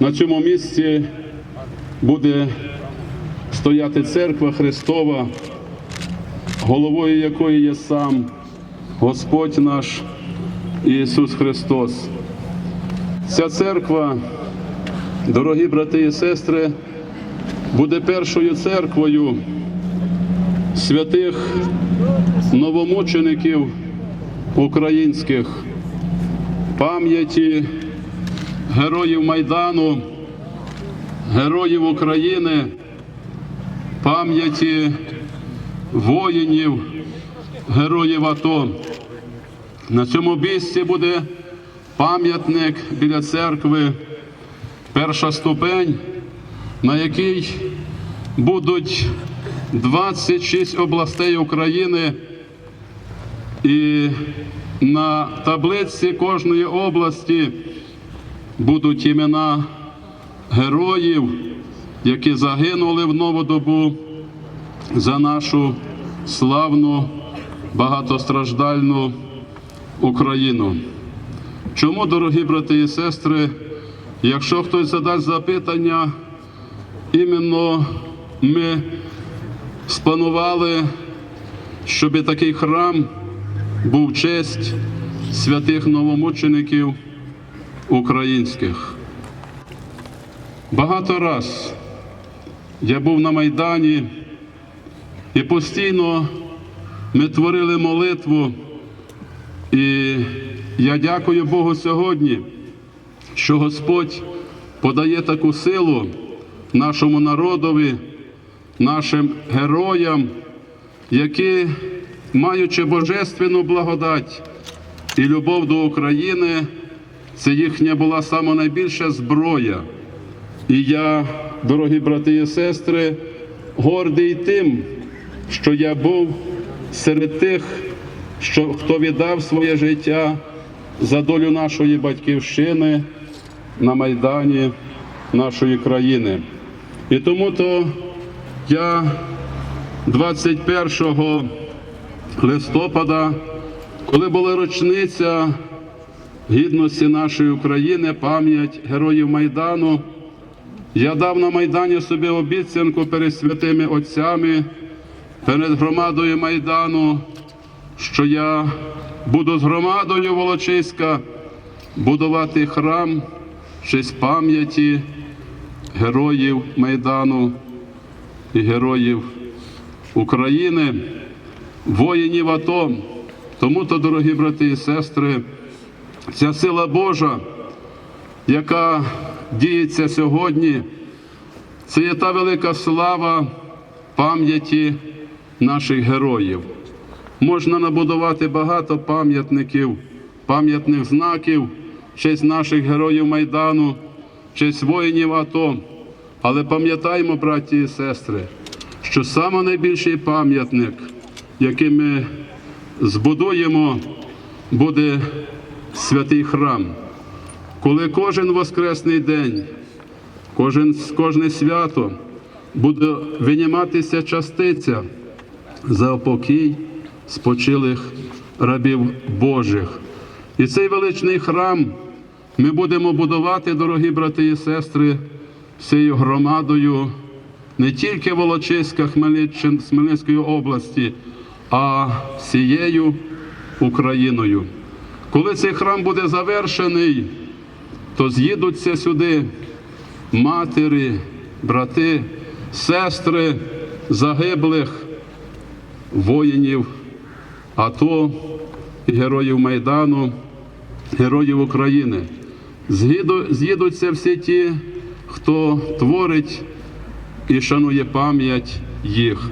На цьому місці буде стояти церква Христова, головою якої є сам Господь наш Ісус Христос. Ця церква, дорогі брати і сестри, буде першою церквою святих новомучеників українських, пам'яті героїв Майдану, героїв України, пам'яті воїнів, героїв АТО. На цьому місці буде пам'ятник біля церкви, перша ступень, на якій будуть 26 областей України, і на таблиці кожної області будуть імена героїв, які загинули в нову добу за нашу славну багатостраждальну Україну. Чому, дорогі брати і сестри, якщо хтось задасть запитання, іменно ми спланували, щоб такий храм був честь святих новомучеників українських. Багато раз я був на Майдані і постійно ми творили молитву. І я дякую Богу сьогодні, що Господь подає таку силу нашому народові, нашим героям, які, маючи божественну благодать і любов до України, це їхня була сама найбільша зброя. І я, дорогі брати і сестри, гордий тим, що я був серед тих, що хто віддав своє життя за долю нашої батьківщини на Майдані нашої країни. І тому то я 21 листопада, коли була річниця гідності нашої України, пам'ять героїв Майдану, я дав на Майдані собі обіцянку перед святими отцями, перед громадою Майдану, що я буду з громадою Волочиська будувати храм честь пам'яті героїв Майдану і героїв України, воїнів АТО. Тому то, дорогі брати і сестри, ця сила Божа, яка діється сьогодні, це є та велика слава пам'яті наших героїв. Можна набудувати багато пам'ятників, пам'ятних знаків, честь наших героїв Майдану, честь воїнів АТО. Але пам'ятаємо, браті і сестри, що саме найбільший пам'ятник, який ми збудуємо, буде святий храм. Коли кожен воскресний день, кожен, кожне свято буде виніматися частиця за опокій спочилих рабів Божих. І цей величний храм ми будемо будувати, дорогі брати і сестри, всією громадою не тільки Волочиська Хмельниччин, Хмельницької області, а всією Україною. Коли цей храм буде завершений, то з'їдуться сюди матері, брати, сестри загиблих воїнів АТО героїв Майдану, героїв України. З'їду- З'їдуться всі ті, хто творить і шанує пам'ять їх.